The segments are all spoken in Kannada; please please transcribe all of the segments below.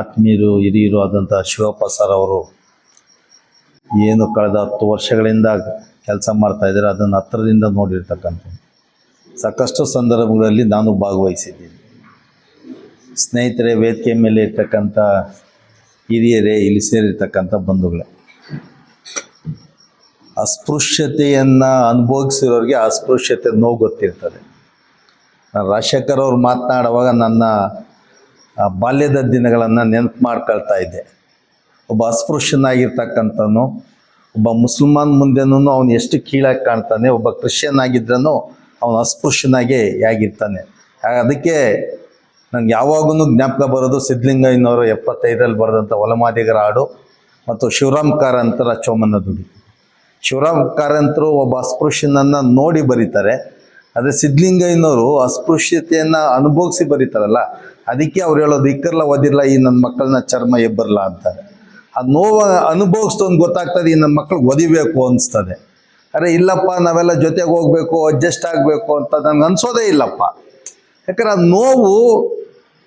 ಆತ್ಮೀಯರು, ಹಿರಿಯರು ಆದಂಥ ಶಿವಪ್ಪ ಸರ್ ಅವರು ಏನು ಕಳೆದ ಹತ್ತು ವರ್ಷಗಳಿಂದ ಕೆಲಸ ಮಾಡ್ತಾ ಇದ್ದಾರೆ, ಅದನ್ನು ಹತ್ತಿರದಿಂದ ನೋಡಿರ್ತಕ್ಕಂಥ ಸಾಕಷ್ಟು ಸಂದರ್ಭಗಳಲ್ಲಿ ನಾನು ಭಾಗವಹಿಸಿದ್ದೀನಿ. ಸ್ನೇಹಿತರೆ, ವೇದಿಕೆ ಮೇಲೆ ಇರ್ತಕ್ಕಂಥ ಹಿರಿಯರೇ, ಇಲ್ಲಿ ಸೇರಿರ್ತಕ್ಕಂಥ ಬಂಧುಗಳೇ, ಅಸ್ಪೃಶ್ಯತೆಯನ್ನು ಅನುಭವಿಸಿರೋರಿಗೆ ಅಸ್ಪೃಶ್ಯತೆ ನೋವು ಗೊತ್ತಿರ್ತದೆ. ನಾನು ರಾಜಶೇಖರ್ ಅವ್ರು ಮಾತನಾಡುವಾಗ ನನ್ನ ಆ, ಬಾಲ್ಯದ ದಿನಗಳನ್ನು ನೆನಪು ಮಾಡ್ಕೊಳ್ತಾ ಇದ್ದೆ. ಒಬ್ಬ ಅಸ್ಪೃಶ್ಯನಾಗಿರ್ತಕ್ಕಂಥನು ಒಬ್ಬ ಮುಸಲ್ಮಾನ್ ಮುಂದೆನೂ ಅವನು ಎಷ್ಟು ಕೀಳಾಗಿ ಕಾಣ್ತಾನೆ ಒಬ್ಬ ಕ್ರಿಶ್ಚಿಯನ್ ಆಗಿದ್ರೂ ಅವನು ಅಸ್ಪೃಶ್ಯನಾಗೆ ಆಗಿರ್ತಾನೆ. ಅದಕ್ಕೆ ನನಗೆ ಯಾವಾಗೂ ಜ್ಞಾಪಕ ಬರೋದು ಸಿದ್ಧಲಿಂಗಯ್ಯನವರು ಎಪ್ಪತ್ತೈದರಲ್ಲಿ ಬರೆದಂಥ ಒಲಮಾದಿಗರ ಹಾಡು ಮತ್ತು ಶಿವರಾಮ್ ಕಾರಂತರ ಚೋಮನ ದುಡಿ ಶಿವರಾಮ್ ಕಾರಂತರು ಒಬ್ಬ ಅಸ್ಪೃಶ್ಯನನ್ನು ನೋಡಿ ಬರೀತಾರೆ. ಆದರೆ ಸಿದ್ಧಲಿಂಗಯ್ಯನವರು ಅಸ್ಪೃಶ್ಯತೆಯನ್ನು ಅನುಭವಿಸಿ ಬರೀತಾರಲ್ಲ, ಅದಕ್ಕೆ ಅವ್ರು ಹೇಳೋದು, ಇಕ್ಕರ್ಲ ಓದಿರಲ್ಲ ಈ ನನ್ನ ಮಕ್ಕಳನ್ನ ಚರ್ಮ ಎಬ್ಬರಲ್ಲ ಅಂತಾರೆ. ಆ ನೋವು ಅನುಭವಿಸ್ತೊಂದು ಗೊತ್ತಾಗ್ತದೆ, ಈ ನನ್ನ ಮಕ್ಕಳು ಒದಿಬೇಕು ಅನಿಸ್ತದೆ. ಅರೆ, ಇಲ್ಲಪ್ಪ, ನಾವೆಲ್ಲ ಜೊತೆಗೆ ಹೋಗ್ಬೇಕು, ಅಡ್ಜಸ್ಟ್ ಆಗಬೇಕು ಅಂತ ನನಗೆ ಅನ್ಸೋದೇ ಇಲ್ಲಪ್ಪ. ಯಾಕಂದ್ರೆ ಆ ನೋವು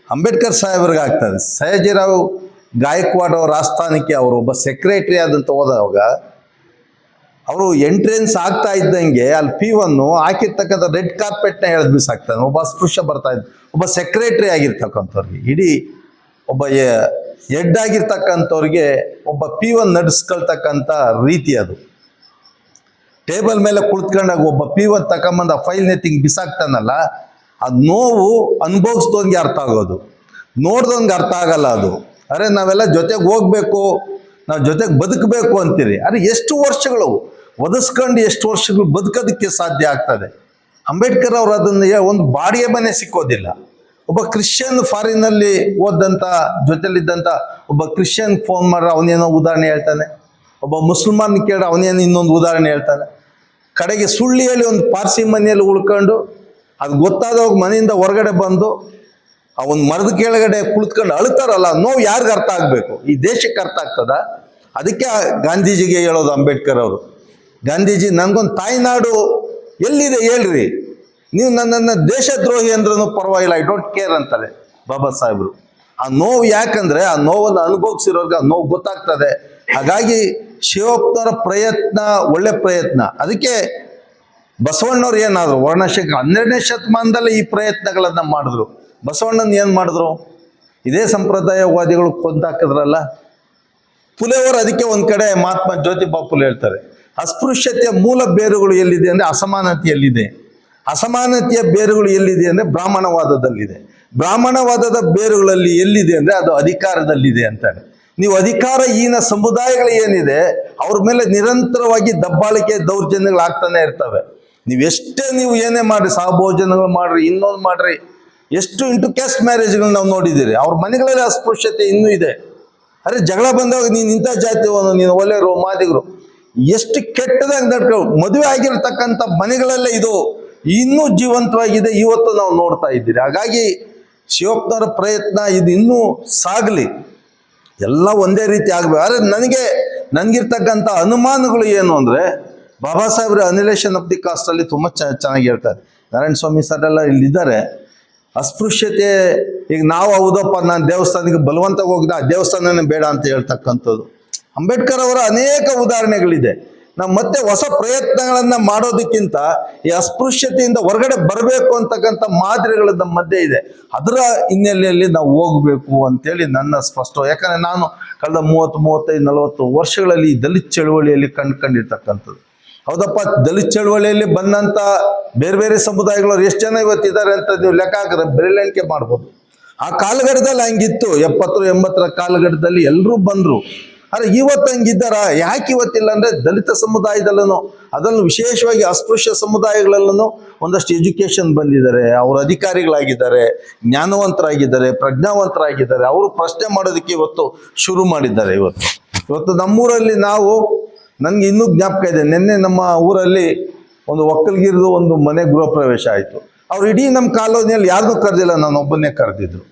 ಅಂಬೇಡ್ಕರ್ ಸಾಹೇಬ್ರಿಗೆ ಆಗ್ತದೆ. ಸಯಾಜಿರಾವ್ ಗಾಯಕ್ವಾಡ್ ಅವರ ಆಸ್ಥಾನಕ್ಕೆ ಅವರು ಒಬ್ಬ ಸೆಕ್ರೆಟರಿ ಆದಂತ ಹೋದಾಗ ಅವರು ಎಂಟ್ರೆನ್ಸ್ ಆಗ್ತಾ ಇದ್ದಂಗೆ ಅಲ್ಲಿ ಪಿ ಒನ್ನು ಹಾಕಿರ್ತಕ್ಕಂಥ ರೆಡ್ ಕಾರ್ಪೆಟ್ನ ಎಳೆದು ಬಿಸಾಕ್ತಾನೆ. ಒಬ್ಬ ಅಸ್ಪೃಶ್ಯ ಬರ್ತಾ ಇದ್ದ, ಒಬ್ಬ ಸೆಕ್ರೆಟರಿ ಆಗಿರ್ತಕ್ಕಂಥವ್ರಿಗೆ. ಇಡೀ ಒಬ್ಬ ಎಡ್ ಆಗಿರ್ತಕ್ಕಂಥವ್ರಿಗೆ ಒಬ್ಬ ಪಿ ಒನ್ ನಡೆಸ್ಕೊಳ್ತಕ್ಕಂಥ ರೀತಿ ಅದು. ಟೇಬಲ್ ಮೇಲೆ ಕುಳಿತ್ಕೊಂಡಾಗ ಒಬ್ಬ ಪಿ ಒನ್ ತಗೊಂಬಂದು ಆ ಫೈಲ್ ನೆತ್ತಿಂಗ್ ಬಿಸಾಕ್ತಾನಲ್ಲ, ಆ ನೋವು ಅನುಭವಿಸ್ದವನ್ಗೆ ಅರ್ಥ ಆಗೋದು. ನೋಡ್ದವನ್ಗೆ ಅರ್ಥ ಆಗಲ್ಲ ಅದು. ಅರೆ, ನಾವೆಲ್ಲ ಜೊತೆಗೆ ಹೋಗ್ಬೇಕು ನಾವು ಜೊತೆಗೆ ಬದುಕಬೇಕು ಅಂತೀರಿ. ಅರೆ ಎಷ್ಟು ವರ್ಷಗಳು ಒದಸ್ಕೊಂಡು ಎಷ್ಟು ವರ್ಷಗಳು ಬದುಕೋದಕ್ಕೆ ಸಾಧ್ಯ ಆಗ್ತದೆ? ಅಂಬೇಡ್ಕರ್ ಅವರು ಅದನ್ನು ಒಂದು ಬಾಡಿಗೆ ಮನೆ ಸಿಕ್ಕೋದಿಲ್ಲ. ಒಬ್ಬ ಕ್ರಿಶ್ಚಿಯನ್ ಫಾರಿನಲ್ಲಿ ಓದಂಥ ಜೊತೆಲಿದ್ದಂಥ ಒಬ್ಬ ಕ್ರಿಶ್ಚಿಯನ್ ಫೋನ್ ಮಾಡ್ರೆ ಅವನೇನೋ ಉದಾಹರಣೆ ಹೇಳ್ತಾನೆ. ಒಬ್ಬ ಮುಸಲ್ಮಾನ್ ಕೇಳಿ ಅವನೇನು ಇನ್ನೊಂದು ಉದಾಹರಣೆ ಹೇಳ್ತಾನೆ. ಕಡೆಗೆ ಸುಳ್ಳಿಯಲ್ಲಿ ಒಂದು ಪಾರ್ಸಿ ಮನೆಯಲ್ಲಿ ಉಳ್ಕೊಂಡು, ಅದು ಗೊತ್ತಾದವಾಗ ಮನೆಯಿಂದ ಹೊರಗಡೆ ಬಂದು ಆ ಒಂದು ಮರದ ಕೆಳಗಡೆ ಕುಳಿತ್ಕೊಂಡು ಅಳ್ತಾರಲ್ಲ ನೋವು ಯಾರಿಗೆ ಅರ್ಥ ಆಗಬೇಕು? ಈ ದೇಶಕ್ಕೆ ಅರ್ಥ ಆಗ್ತದ? ಅದಕ್ಕೆ ಗಾಂಧೀಜಿಗೆ ಹೇಳೋದು ಅಂಬೇಡ್ಕರ್ ಅವರು. ಗಾಂಧೀಜಿ ನನಗೊಂದು ತಾಯ್ನಾಡು ಎಲ್ಲಿದೆ ಹೇಳ್ರಿ? ನೀವು ನನ್ನನ್ನು ದೇಶದ್ರೋಹಿ ಅಂದ್ರೂ ಪರವಾಗಿಲ್ಲ ಐ ಡೋಂಟ್ ಕೇರ್ ಅಂತಾರೆ ಬಾಬಾ ಸಾಹೇಬ್ರು. ಆ ನೋವು ಯಾಕಂದ್ರೆ, ಆ ನೋವನ್ನು ಅನುಭವಿಸಿರೋರ್ಗೆ ಆ ನೋವು ಗೊತ್ತಾಗ್ತದೆ. ಹಾಗಾಗಿ ಶಿವೋಕ್ತರ ಪ್ರಯತ್ನ ಒಳ್ಳೆ ಪ್ರಯತ್ನ. ಅದಕ್ಕೆ ಬಸವಣ್ಣವ್ರು ಏನಾದ್ರು, ವರ್ಣಶೇಖರ ಹನ್ನೆರಡನೇ ಶತಮಾನದಲ್ಲಿ ಈ ಪ್ರಯತ್ನಗಳನ್ನ ಮಾಡಿದ್ರು. ಬಸವಣ್ಣನ ಏನು ಮಾಡಿದ್ರು? ಇದೇ ಸಂಪ್ರದಾಯವಾದಿಗಳು ಕೊಂದಾಕಿದ್ರಲ್ಲ ಪುಲೆಯವರು ಅದಕ್ಕೆ ಒಂದು ಕಡೆ ಮಹಾತ್ಮ ಜ್ಯೋತಿಬಾ ಪುಲೆ ಹೇಳ್ತಾರೆ. ಅಸ್ಪೃಶ್ಯತೆಯ ಮೂಲ ಬೇರುಗಳು ಎಲ್ಲಿದೆ ಅಂದರೆ ಅಸಮಾನತೆಯಲ್ಲಿದೆ. ಅಸಮಾನತೆಯ ಬೇರುಗಳು ಎಲ್ಲಿದೆ ಅಂದರೆ ಬ್ರಾಹ್ಮಣವಾದದಲ್ಲಿದೆ. ಬ್ರಾಹ್ಮಣವಾದದ ಬೇರುಗಳಲ್ಲಿ ಎಲ್ಲಿದೆ ಅಂದರೆ ಅದು ಅಧಿಕಾರದಲ್ಲಿದೆ ಅಂತಾರೆ. ನೀವು ಅಧಿಕಾರ ಅಧಿಕಾರಹೀನ ಸಮುದಾಯಗಳು ಏನಿದೆ, ಅವ್ರ ಮೇಲೆ ನಿರಂತರವಾಗಿ ದಬ್ಬಾಳಿಕೆ ದೌರ್ಜನ್ಯಗಳು ಆಗ್ತಾನೆ ಇರ್ತವೆ. ನೀವು ಎಷ್ಟೇ ನೀವು ಏನೇ ಮಾಡ್ರಿ ಸಹಭೋಜನಗಳು ಮಾಡ್ರಿ, ಇನ್ನೊಂದು ಮಾಡ್ರಿ ಎಷ್ಟು ಇಂಟು ಕ್ಯಾಸ್ಟ್ ಮ್ಯಾರೇಜ್ಗಳು ನಾವು ನೋಡಿದ್ದೀರಿ? ಅವ್ರ ಮನೆಗಳಲ್ಲಿ ಅಸ್ಪೃಶ್ಯತೆ ಇನ್ನೂ ಇದೆ. ಅರೆ ಜಗಳ ಬಂದಾಗ ನೀನು ಇಂಥ ಜಾತಿಯವನು ನೀನು ಒಲೆಯರು ಮಾದಿಗರು. ಎಷ್ಟು ಕೆಟ್ಟದಾಗ ನಡ್ಕೊ ಮದುವೆ ಆಗಿರ್ತಕ್ಕಂಥ ಮನೆಗಳಲ್ಲೇ ಇದು ಇನ್ನೂ ಜೀವಂತವಾಗಿದೆ, ಇವತ್ತು ನಾವು ನೋಡ್ತಾ ಇದ್ದೀರಿ. ಹಾಗಾಗಿ ಶಿವಪ್ಪನವರ ಪ್ರಯತ್ನ ಇದು ಇನ್ನೂ ಸಾಗಲಿ. ಎಲ್ಲ ಒಂದೇ ರೀತಿ ಆಗಬೇಕು. ಆದರೆ ನನಗೆ, ನನಗಿರ್ತಕ್ಕಂಥ ಅನುಮಾನಗಳು ಏನು ಅಂದರೆ, ಬಾಬಾ ಸಾಹೇಬ್ರ ಅನಿಲೇಷನ್ ಆಫ್ ದಿ ಕಾಸ್ಟಲ್ಲಿ ತುಂಬಾ ಚೆನ್ನಾಗಿ ಹೇಳ್ತಾರೆ. ನಾರಾಯಣ ಸ್ವಾಮಿ ಸರ್ ಎಲ್ಲ ಇಲ್ಲಿದ್ದಾರೆ. ಅಸ್ಪೃಶ್ಯತೆ, ಈಗ ನಾವು ಹೌದಪ್ಪ, ನಾನು ದೇವಸ್ಥಾನಕ್ಕೆ ಬಲವಂತ ಆ ದೇವಸ್ಥಾನನೇ ಬೇಡ ಅಂತ ಹೇಳ್ತಕ್ಕಂಥದ್ದು. ಅಂಬೇಡ್ಕರ್ ಅವರ ಅನೇಕ ಉದಾಹರಣೆಗಳಿದೆ. ನಾವು ಮತ್ತೆ ಹೊಸ ಪ್ರಯತ್ನಗಳನ್ನ ಮಾಡೋದಕ್ಕಿಂತ ಈ ಅಸ್ಪೃಶ್ಯತೆಯಿಂದ ಹೊರಗಡೆ ಬರಬೇಕು ಅಂತಕ್ಕಂಥ ಮಾದರಿಗಳು ನಮ್ಮ ಮಧ್ಯೆ ಇದೆ. ಅದರ ಹಿನ್ನೆಲೆಯಲ್ಲಿ ನಾವು ಹೋಗಬೇಕು ಅಂತೇಳಿ ನನ್ನ ಸ್ಪಷ್ಟ ಯಾಕಂದ್ರೆ ನಾನು ಕಳೆದ ಮೂವತ್ತು, ಮೂವತ್ತೈದು, ನಲವತ್ತು ವರ್ಷಗಳಲ್ಲಿ ದಲಿತ ಚಳುವಳಿಯಲ್ಲಿ ಕಂಡುಕೊಂಡಿರ್ತಕ್ಕಂಥದ್ದು ಹೌದಪ್ಪ, ದಲಿತ ಚಳುವಳಿಯಲ್ಲಿ ಬಂದಂಥ ಬೇರೆ ಬೇರೆ ಸಮುದಾಯಗಳವ್ರು ಎಷ್ಟು ಜನ ಇವತ್ತಿದ್ದಾರೆ ಅಂತ ನೀವು ಲೆಕ್ಕ ಹಾಕಿದ್ರೆ ಬೆರಳೆಣಿಕೆ ಮಾಡ್ಬೋದು. ಆ ಕಾಲಘಟ್ಟದಲ್ಲಿ ಹಂಗಿತ್ತು, ಎಪ್ಪತ್ತರ, ಎಂಬತ್ತರ ಕಾಲಘಟ್ಟದಲ್ಲಿ ಎಲ್ಲರೂ ಬಂದರು. ಆದರೆ ಇವತ್ತು ಹಂಗಿದ್ದಾರ? ಯಾಕೆ ಇವತ್ತಿಲ್ಲ ಅಂದರೆ ದಲಿತ ಸಮುದಾಯದಲ್ಲೂ ಅದನ್ನು ವಿಶೇಷವಾಗಿ ಅಸ್ಪೃಶ್ಯ ಸಮುದಾಯಗಳಲ್ಲೂ ಒಂದಷ್ಟು ಎಜುಕೇಶನ್ ಬಂದಿದ್ದಾರೆ, ಅವರು ಅಧಿಕಾರಿಗಳಾಗಿದ್ದಾರೆ, ಜ್ಞಾನವಂತರಾಗಿದ್ದಾರೆ, ಪ್ರಜ್ಞಾವಂತರಾಗಿದ್ದಾರೆ, ಅವರು ಪ್ರಶ್ನೆ ಮಾಡೋದಕ್ಕೆ ಇವತ್ತು ಶುರು ಮಾಡಿದ್ದಾರೆ ಇವತ್ತು. ಇವತ್ತು ನಮ್ಮೂರಲ್ಲಿ ನಾವು ನನಗೆ ಇನ್ನೂ ಜ್ಞಾಪಕ ಇದೆ. ನಿನ್ನೆ ನಮ್ಮ ಊರಲ್ಲಿ ಒಂದು ಒಕ್ಕಲ್ಗಿರಿದು ಒಂದು ಮನೆ ಗೃಹ ಪ್ರವೇಶ ಆಯಿತು. ಅವ್ರು ಇಡೀ ನಮ್ಮ ಕಾಲೋನಿಯಲ್ಲಿ ಯಾರನ್ನೂ ಕರೆದಿಲ್ಲ, ನಾನು ಒಬ್ಬನೇ ಕರೆದಿದ್ರು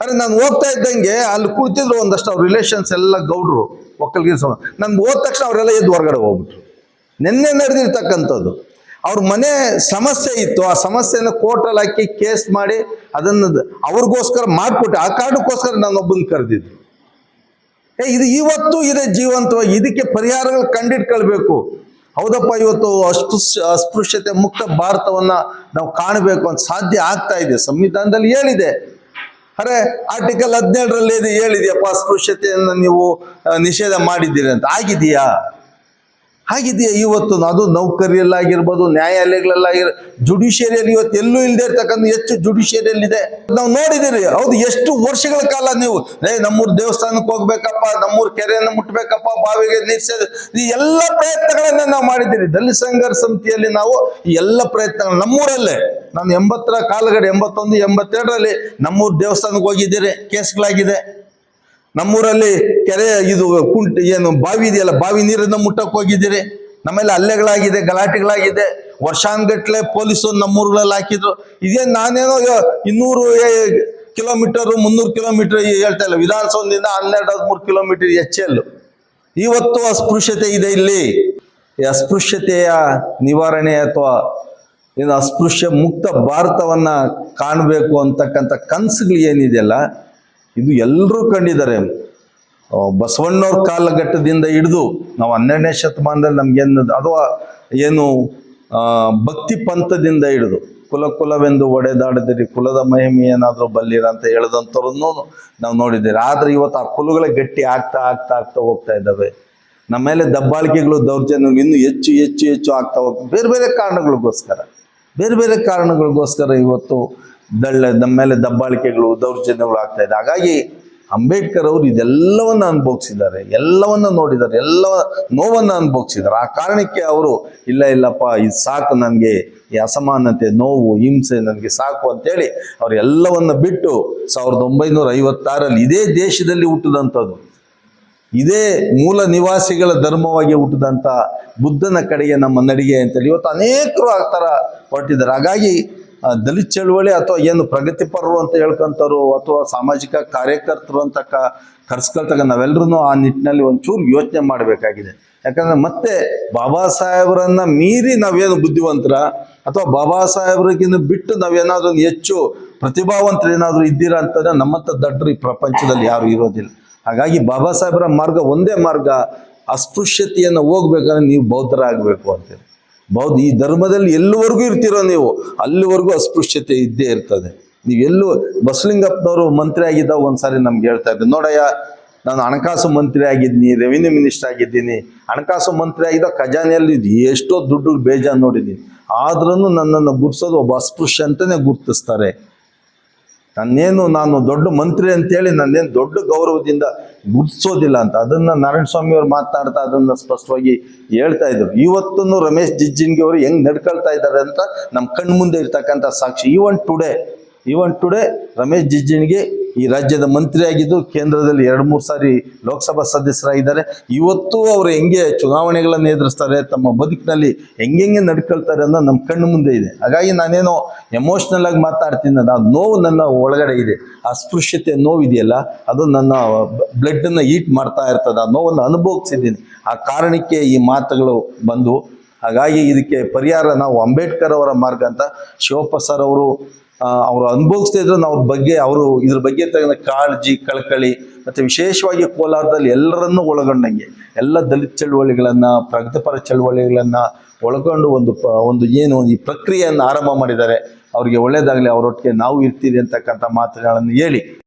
ಅರೆ, ನಾನು ಹೋಗ್ತಾ ಇದ್ದಂಗೆ ಅಲ್ಲಿ ಕುಳಿತಿದ್ರು ಒಂದಷ್ಟು ಅವ್ರ ರಿಲೇಷನ್ಸ್ ಎಲ್ಲ ಗೌಡ್ರು, ಒಕ್ಕಲ್ಗಿರಿ ಸಮ ನನ್ಗೆ ಹೋದ ತಕ್ಷಣ ಅವರೆಲ್ಲ ಎದ್ದು ಹೊರಗಡೆ ಹೋಗ್ಬಿಟ್ರು. ನಿನ್ನೆ ನಡೆದಿರ್ತಕ್ಕಂಥದ್ದು. ಅವ್ರ ಮನೆ ಸಮಸ್ಯೆ ಇತ್ತು. ಆ ಸಮಸ್ಯೆನ ಕೋರ್ಟಲ್ಲಿ ಹಾಕಿ ಕೇಸ್ ಮಾಡಿ ಅದನ್ನು ಅವ್ರಿಗೋಸ್ಕರ ಮಾಡಿಕೊಟ್ಟೆ. ಆ ಕಾರಣಕ್ಕೋಸ್ಕರ ನಾನೊಬ್ಬನ ಕರೆದಿದ್ದು. ಏ ಇದು ಇವತ್ತು ಇದೆ ಜೀವಂತವಾಗಿ. ಇದಕ್ಕೆ ಪರಿಹಾರಗಳು ಕಂಡಿಟ್ಕೊಳ್ಬೇಕು. ಹೌದಪ್ಪ, ಇವತ್ತು ಅಸ್ಪೃಶ್ಯ ಅಸ್ಪೃಶ್ಯತೆ ಮುಕ್ತ ಭಾರತವನ್ನ ನಾವು ಕಾಣಬೇಕು ಅಂತ ಸಾಧ್ಯ ಆಗ್ತಾ ಇದೆ. ಸಂವಿಧಾನದಲ್ಲಿ ಹೇಳಿದೆ. ಅರೆ ಆರ್ಟಿಕಲ್ ಹದಿನೇಳರಲ್ಲಿ ಹೇಳಿದೆಯಪ್ಪ, ಅಸ್ಪೃಶ್ಯತೆಯನ್ನು ನೀವು ನಿಷೇಧ ಮಾಡಿದ್ದೀರಿ ಅಂತ. ಆಗಿದೆಯಾ? ಆಗಿದೆಯಾ ಇವತ್ತು? ಅದು ನೌಕರಿಯಲ್ಲಾಗಿರ್ಬೋದು ನ್ಯಾಯಾಲಯಗಳಲ್ಲಾಗಿರ್ ಜುಡಿಷಿಯರಿಯಲ್ಲಿ ಇವತ್ತು ಎಲ್ಲೂ ಇಲ್ಲದೆ ಇರ್ತಕ್ಕಂಥ ಹೆಚ್ಚು ಜುಡಿಷಿಯರಿಯಲ್ಲಿ ಇದೆ ನಾವು ನೋಡಿದಿರಿ ಹೌದು, ಎಷ್ಟು ವರ್ಷಗಳ ಕಾಲ ನೀವು, ಏ, ನಮ್ಮೂರು ದೇವಸ್ಥಾನಕ್ಕೆ ಹೋಗ್ಬೇಕಪ್ಪ, ನಮ್ಮೂರು ಕೆರೆಯನ್ನು ಮುಟ್ಬೇಕಪ್ಪ, ಬಾವಿಗೆ ನೀರ್ಸ ಈ ಎಲ್ಲ ಪ್ರಯತ್ನಗಳನ್ನ ನಾವು ಮಾಡಿದ್ದೀರಿ. ದಲಿತ ಸಂಘರ್ಷ ಸಮಿತಿಯಲ್ಲಿ ನಾವು ಈ ಎಲ್ಲ ಪ್ರಯತ್ನಗಳು ನಮ್ಮೂರಲ್ಲೇ, ನಾನು ಎಂಬತ್ತರ ಕಾಲಗಡೆ, ಎಂಬತ್ತೊಂದು, ಎಂಬತ್ತೆರಡರಲ್ಲಿ ನಮ್ಮೂರು ದೇವಸ್ಥಾನಕ್ಕೆ ಹೋಗಿದ್ದೀರಿ, ಕೇಸ್ಗಳಾಗಿದೆ. ನಮ್ಮೂರಲ್ಲಿ ಕೆರೆ ಇದು ಕುಂಟ ಏನು ಬಾವಿ ಇದೆಯಲ್ಲ, ಬಾವಿ ನೀರಿಂದ ಮುಟ್ಟಕ್ಕೆ ಹೋಗಿದ್ದೀರಿ. ನಮ್ಮೆಲ್ಲ ಹಲ್ಲೆಗಳಾಗಿದೆ, ಗಲಾಟೆಗಳಾಗಿದೆ. ವರ್ಷಾನ್ಗಟ್ಲೆ ಪೊಲೀಸರು ನಮ್ಮೂರುಗಳಲ್ಲಿ ಹಾಕಿದ್ರು. ಇದೇನು ನಾನೇನೋ ಇನ್ನೂರು ಕಿಲೋಮೀಟರ್, ಮುನ್ನೂರು ಕಿಲೋಮೀಟರ್ ಹೇಳ್ತಾ ಇಲ್ಲ. ವಿಧಾನಸೌಧದಿಂದ ಹನ್ನೆರಡು, ಹದಿಮೂರು ಕಿಲೋಮೀಟರ್ ಹೆಚ್ಚೆಲ್ಲು ಇವತ್ತು ಅಸ್ಪೃಶ್ಯತೆ ಇದೆ ಇಲ್ಲಿ. ಈ ಅಸ್ಪೃಶ್ಯತೆಯ ನಿವಾರಣೆ ಅಥವಾ ಏನು ಅಸ್ಪೃಶ್ಯ ಮುಕ್ತ ಭಾರತವನ್ನ ಕಾಣಬೇಕು ಅಂತಕ್ಕಂಥ ಕನಸುಗಳು ಏನಿದೆಯಲ್ಲ ಇದು ಎಲ್ಲರೂ ಕಂಡಿದ್ದಾರೆ. ಬಸವಣ್ಣವ್ರ ಕಾಲಘಟ್ಟದಿಂದ ಹಿಡಿದು ನಾವು ಹನ್ನೆರಡನೇ ಶತಮಾನದಲ್ಲಿ ನಮ್ಗೇನು ಅಥವಾ ಏನು ಭಕ್ತಿ ಪಂಥದಿಂದ ಹಿಡಿದು ಕುಲ ಕುಲವೆಂದು ಒಡೆದಾಡಿದಿರಿ, ಕುಲದ ಮಹಿಮೆ ಏನಾದರೂ ಬಲ್ಲಿರ ಅಂತ ಹೇಳಿದಂಥವ್ರನ್ನು ನಾವು ನೋಡಿದ್ದೀರಿ ಆದರೆ ಇವತ್ತು ಆ ಕುಲಗಳೇ ಗಟ್ಟಿ ಆಗ್ತಾ ಆಗ್ತಾ ಆಗ್ತಾ ಹೋಗ್ತಾ ಇದ್ದಾವೆ. ನಮ್ಮ ಮೇಲೆ ದಬ್ಬಾಳಿಕೆಗಳು ದೌರ್ಜನ್ಯಗಳು ಇನ್ನೂ ಹೆಚ್ಚು ಹೆಚ್ಚು ಹೆಚ್ಚು ಆಗ್ತಾ ಹೋಗ್ತವೆ ಬೇರೆ ಬೇರೆ ಕಾರಣಗಳಿಗೋಸ್ಕರ. ಬೇರೆ ಬೇರೆ ಕಾರಣಗಳಿಗೋಸ್ಕರ ಇವತ್ತು ದಳ್ಳ, ನಮ್ಮ ಮೇಲೆ ದಬ್ಬಾಳಿಕೆಗಳು, ದೌರ್ಜನ್ಯಗಳು ಆಗ್ತಾ ಇದೆ. ಹಾಗಾಗಿ ಅಂಬೇಡ್ಕರ್ ಅವರು ಇದೆಲ್ಲವನ್ನ ಅನುಭವಿಸಿದ್ದಾರೆ. ಎಲ್ಲವನ್ನ ನೋಡಿದ್ದಾರೆ. ಎಲ್ಲ ನೋವನ್ನ ಅನುಭವಿಸಿದ್ದಾರೆ. ಆ ಕಾರಣಕ್ಕೆ ಅವರು, ಇಲ್ಲ, ಇಲ್ಲಪ್ಪ, ಇದು ಸಾಕು ನನಗೆ. ಈ ಅಸಮಾನತೆ, ನೋವು, ಹಿಂಸೆ ನನಗೆ ಸಾಕು ಅಂತೇಳಿ ಅವ್ರು ಎಲ್ಲವನ್ನ ಬಿಟ್ಟು ಸಾವಿರದ ಒಂಬೈನೂರ ಐವತ್ತಾರಲ್ಲಿ ಇದೇ ದೇಶದಲ್ಲಿ ಹುಟ್ಟಿದಂಥದ್ದು. ಇದೇ ಮೂಲ ನಿವಾಸಿಗಳ ಧರ್ಮವಾಗಿ ಹುಟ್ಟಿದಂಥ ಬುದ್ಧನ ಕಡೆಗೆ ನಮ್ಮ ನಡಿಗೆ ಅಂತೇಳಿ ಇವತ್ತು ಅನೇಕರು ಆ ಹೊರಟಿದ್ದಾರೆ ಹಾಗಾಗಿ ದಲಿತ ಚಳವಳಿ ಅಥವಾ ಏನು ಪ್ರಗತಿಪರರು ಅಂತ ಹೇಳ್ಕೊಂತರು ಅಥವಾ ಸಾಮಾಜಿಕ ಕಾರ್ಯಕರ್ತರು ಅಂತ ಕ, ಕರ್ಸ್ಕೊಳ್ತಾಗ ನಾವೆಲ್ಲರೂ ಆ ನಿಟ್ಟಿನಲ್ಲಿ ಒಂಚೂರು ಯೋಚನೆ ಮಾಡಬೇಕಾಗಿದೆ. ಯಾಕಂದ್ರೆ ಮತ್ತೆ ಬಾಬಾ ಸಾಹೇಬರನ್ನ ಮೀರಿ ನಾವೇನು ಬುದ್ಧಿವಂತರ ಅಥವಾ ಬಾಬಾ ಸಾಹೇಬ್ರಿಗಿಂತ ಬಿಟ್ಟು ನಾವೇನಾದ್ರೂ ಹೆಚ್ಚು ಪ್ರತಿಭಾವಂತರು ಏನಾದರೂ ಇದ್ದೀರಾ ಅಂತಂದ್ರೆ ನಮ್ಮಂಥ ದಡ್ಡರು ಈ ಪ್ರಪಂಚದಲ್ಲಿ ಯಾರು ಇರೋದಿಲ್ಲ. ಹಾಗಾಗಿ ಬಾಬಾ ಸಾಹೇಬರ ಮಾರ್ಗ ಒಂದೇ ಮಾರ್ಗ ಅಸ್ಪೃಶ್ಯತೆಯನ್ನು ಹೋಗ್ಬೇಕಂದ್ರೆ ನೀವು ಬೌದ್ಧರಾಗಬೇಕು ಅಂತೇಳಿ ಬೌದ್ಧ ಈ ಧರ್ಮದಲ್ಲಿ ಎಲ್ಲಿವರೆಗೂ ಇರ್ತೀರೋ ನೀವು, ಅಲ್ಲಿವರೆಗೂ ಅಸ್ಪೃಶ್ಯತೆ ಇದ್ದೇ ಇರ್ತದೆ. ನೀವೆಲ್ಲೂ ಬಸಲಿಂಗಪ್ಪನವರು ಮಂತ್ರಿ ಆಗಿದ್ದಾಗ ಒಂದ್ಸಾರಿ ನಮ್ಗೆ ಹೇಳ್ತಾ ಇದ್ದೆ ನೋಡಯ್ಯ, ನಾನು ಹಣಕಾಸು ಮಂತ್ರಿ ಆಗಿದ್ದೀನಿ ರೆವಿನ್ಯೂ ಮಿನಿಸ್ಟರ್ ಆಗಿದ್ದೀನಿ. ಹಣಕಾಸು ಮಂತ್ರಿ ಆಗಿದ್ದ ಖಜಾನೆಯಲ್ಲಿ ಎಷ್ಟೋ ದುಡ್ಡು ಬೇಜಾನ್ ನೋಡಿದ್ದೀನಿ. ಆದ್ರೂ ನನ್ನನ್ನು ಗುರ್ಸೋದು ಒಬ್ಬ ಅಸ್ಪೃಶ್ಯ ಅಂತಲೇ ಗುರ್ತಿಸ್ತಾರೆ. ನನ್ನೇನು ನಾನು ದೊಡ್ಡ ಮಂತ್ರಿ ಅಂತೇಳಿ ನನ್ನೇನು ದೊಡ್ಡ ಗೌರವದಿಂದ ಗುರ್ತಿಸೋದಿಲ್ಲ ಅಂತ. ಅದನ್ನ ನಾರಾಯಣ ಸ್ವಾಮಿ ಅವ್ರು ಮಾತನಾಡ್ತಾ ಅದನ್ನ ಸ್ಪಷ್ಟವಾಗಿ ಹೇಳ್ತಾ ಇದ್ರು. ಇವತ್ತೂ ರಮೇಶ್ ಜಿಜ್ಜಿನ್ಗೆ ಅವರು ಹೆಂಗ್ ನಡ್ಕೊಳ್ತಾ ಇದ್ದಾರೆ ಅಂತ ನಮ್ಮ ಕಣ್ಮುಂದೆ ಇರ್ತಕ್ಕಂಥ ಸಾಕ್ಷಿ. Even today even today Ramesh ಜಿಜ್ಜಿನ್ಗೆ ಈ ರಾಜ್ಯದ ಮಂತ್ರಿಯಾಗಿದ್ದು ಕೇಂದ್ರದಲ್ಲಿ ಎರಡು ಮೂರು ಸಾರಿ ಲೋಕಸಭಾ ಸದಸ್ಯರಾಗಿದ್ದಾರೆ. ಇವತ್ತು ಅವರು ಹೆಂಗೆ ಚುನಾವಣೆಗಳನ್ನು ಎದುರಿಸ್ತಾರೆ, ತಮ್ಮ ಬದುಕಿನಲ್ಲಿ ಹೆಂಗೆಂಗೆ ನಡ್ಕೊಳ್ತಾರೆ ಅನ್ನೋ ನಮ್ಮ ಕಣ್ಣು ಮುಂದೆ ಇದೆ. ಹಾಗಾಗಿ ನಾನೇನೋ ಎಮೋಷ್ನಲ್ ಆಗಿ ಮಾತಾಡ್ತೀನಿ ಆ ನೋವು ನನ್ನ ಒಳಗಡೆ ಇದೆ. ಅಸ್ಪೃಶ್ಯತೆ ಸ್ಪೃಶ್ಯತೆ ನೋವಿದೆಯಲ್ಲ ಅದು ನನ್ನ ಬ್ಲಡ್ಡನ್ನು ಈಟ್ ಮಾಡ್ತಾ ಇರ್ತದೆ. ಆ ನೋವನ್ನು ಅನುಭವಿಸಿದ್ದೀನಿ. ಆ ಕಾರಣಕ್ಕೆ ಈ ಮಾತುಗಳು ಬಂದು, ಹಾಗಾಗಿ ಇದಕ್ಕೆ ಪರಿಹಾರ ನಾವು ಅಂಬೇಡ್ಕರ್ ಅವರ ಮಾರ್ಗ ಅಂತ ಶಿವಪ್ಪ ಸರ್ ಅವರು ಅವರು ಅನುಭವಿಸ್ತಾ ಇದ್ರು ಅವ್ರ ಬಗ್ಗೆ, ಅವರು ಇದ್ರ ಬಗ್ಗೆ ತಗೊಂಡ ಕಾಳಜಿ, ಕಳಕಳಿ, ಮತ್ತು ವಿಶೇಷವಾಗಿ ಕೋಲಾರದಲ್ಲಿ ಎಲ್ಲರನ್ನೂ ಒಳಗೊಂಡಂಗೆ, ಎಲ್ಲ ದಲಿತ ಚಳುವಳಿಗಳನ್ನು, ಪ್ರಗತಿಪರ ಚಳುವಳಿಗಳನ್ನು ಒಳಗೊಂಡು ಒಂದು ಪ, ಒಂದು ಏನು, ಈ ಪ್ರಕ್ರಿಯೆಯನ್ನು ಆರಂಭ ಮಾಡಿದ್ದಾರೆ. ಅವರಿಗೆ ಒಳ್ಳೆಯದಾಗಲಿ ಅವರೊಟ್ಟಿಗೆ ನಾವು ಇರ್ತೀರಿ ಅಂತಕ್ಕಂಥ ಮಾತುಗಳನ್ನು ಹೇಳಿ